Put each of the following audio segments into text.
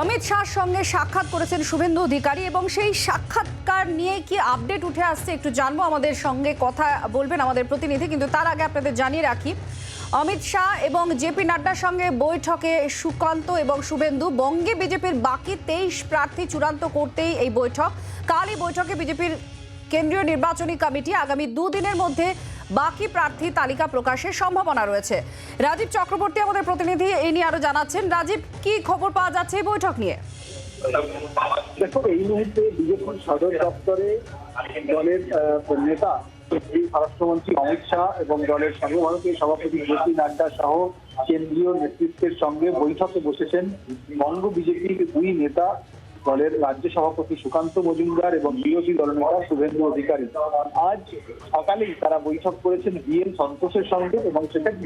অমিত শাহর সঙ্গে সাক্ষাৎ করেছেন শুভেন্দু অধিকারী এবং সেই সাক্ষাৎকার নিয়ে কি আপডেট উঠে আসছে একটু জানব। আমাদের সঙ্গে কথা বলবেন আমাদের প্রতিনিধি, কিন্তু তার আগে আপনাদের জানিয়ে রাখি, অমিত শাহ এবং জেপি নাড্ডার সঙ্গে বৈঠকে সুকান্ত এবং শুভেন্দু, বঙ্গে বিজেপির বাকি তেইশ প্রার্থী চূড়ান্ত করতেই এই বৈঠক। কাল এই বৈঠকে বিজেপির কেন্দ্রীয় নির্বাচনী কমিটি আগামী দুদিনের মধ্যে বাকি প্রার্থী তালিকা প্রকাশের সম্ভাবনা রয়েছে। রাজীব চক্রবর্তী আমাদের প্রতিনিধি, এই নিয়ে আরও জানাচ্ছেন। রাজীব, কি খবর পাওয়া যাচ্ছে এই বৈঠক নিয়ে? দেখো, এই মুহূর্তে বিজেপি সদর দপ্তরে দলের নেতা স্বরাষ্ট্রমন্ত্রী অমিত শাহ এবং দলের সর্বভারতীয় সভাপতি জেপি নাড্ডা সহ কেন্দ্রীয় নেতৃত্বের সঙ্গে বৈঠকে বসেছেন বঙ্গ বিজেপির দুই নেতা। দলের রাজ্য সভাপতি সুকান্ত মজুমদার এবং বিরোধী দলনেতা শুভেন্দু অধিকারী। আজ সকালেই তারা বৈঠক করেছেন বিএন সন্তোষের সঙ্গে এবং সেখানে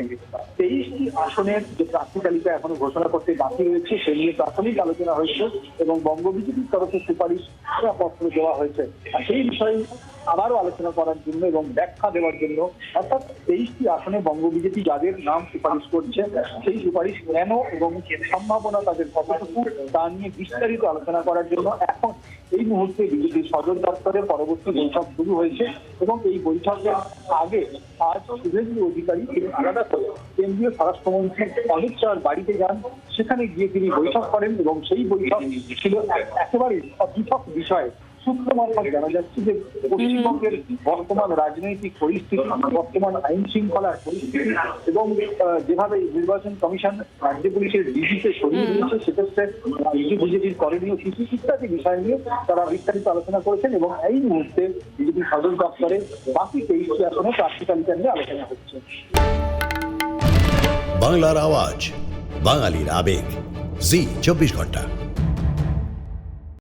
তেইশটি আসনের যে প্রার্থী তালিকা এখনও ঘোষণা করতে বাকি রয়েছে, সে নিয়ে প্রাথমিক আলোচনা হয়েছে এবং বঙ্গ বিজেপির তরফে সুপারিশ পত্র দেওয়া হয়েছে। আর সেই বিষয়ে আবারও আলোচনা করার জন্য এবং ব্যাখ্যা দেওয়ার জন্য, অর্থাৎ তেইশটি আসনে বঙ্গ বিজেপি যাদের নাম সুপারিশ করছে, সেই সুপারিশ কেন এবং সম্ভাবনা তাদের কতটুকু, তা নিয়ে বিস্তারিত আলোচনা করার জন্য এখন এই মুহূর্তে বিজেপির সদর দপ্তরে পরবর্তী বৈঠক শুরু হয়েছে এবং এই বৈঠকের আগে আজ শুভেন্দু অধিকারী তিনি আলাদা করে কেন্দ্রীয় স্বরাষ্ট্রমন্ত্রী অমিত শাহর বাড়িতে যান, সেখানে গিয়ে তিনি বৈঠক করেন এবং সেই বৈঠক ছিল এক- একেবারে পৃথক বিষয়। সূত্র মারফত জানা যাচ্ছে যে পশ্চিমবঙ্গের বর্তমান রাজনৈতিক পরিস্থিতি, বর্তমান আইন শৃঙ্খলার পরিস্থিতি এবং যেভাবে নির্বাচন কমিশন রাজ্য পুলিশের ডিজিতে সরিয়ে দিয়েছে, সেক্ষেত্রে রাজ্য বিজেপির করণীয় কিছু ইত্যাদি বিষয় নিয়ে তারা বিস্তারিত আলোচনা করেছেন এবং এই মুহূর্তে বিজেপি সদর দপ্তরে বাকি তেইশটি আসনে প্রার্থী তালিকা নিয়ে আলোচনা হচ্ছে। বাংলার আওয়াজ, বাঙালির আবেগ। জি, চব্বিশ ঘণ্টা।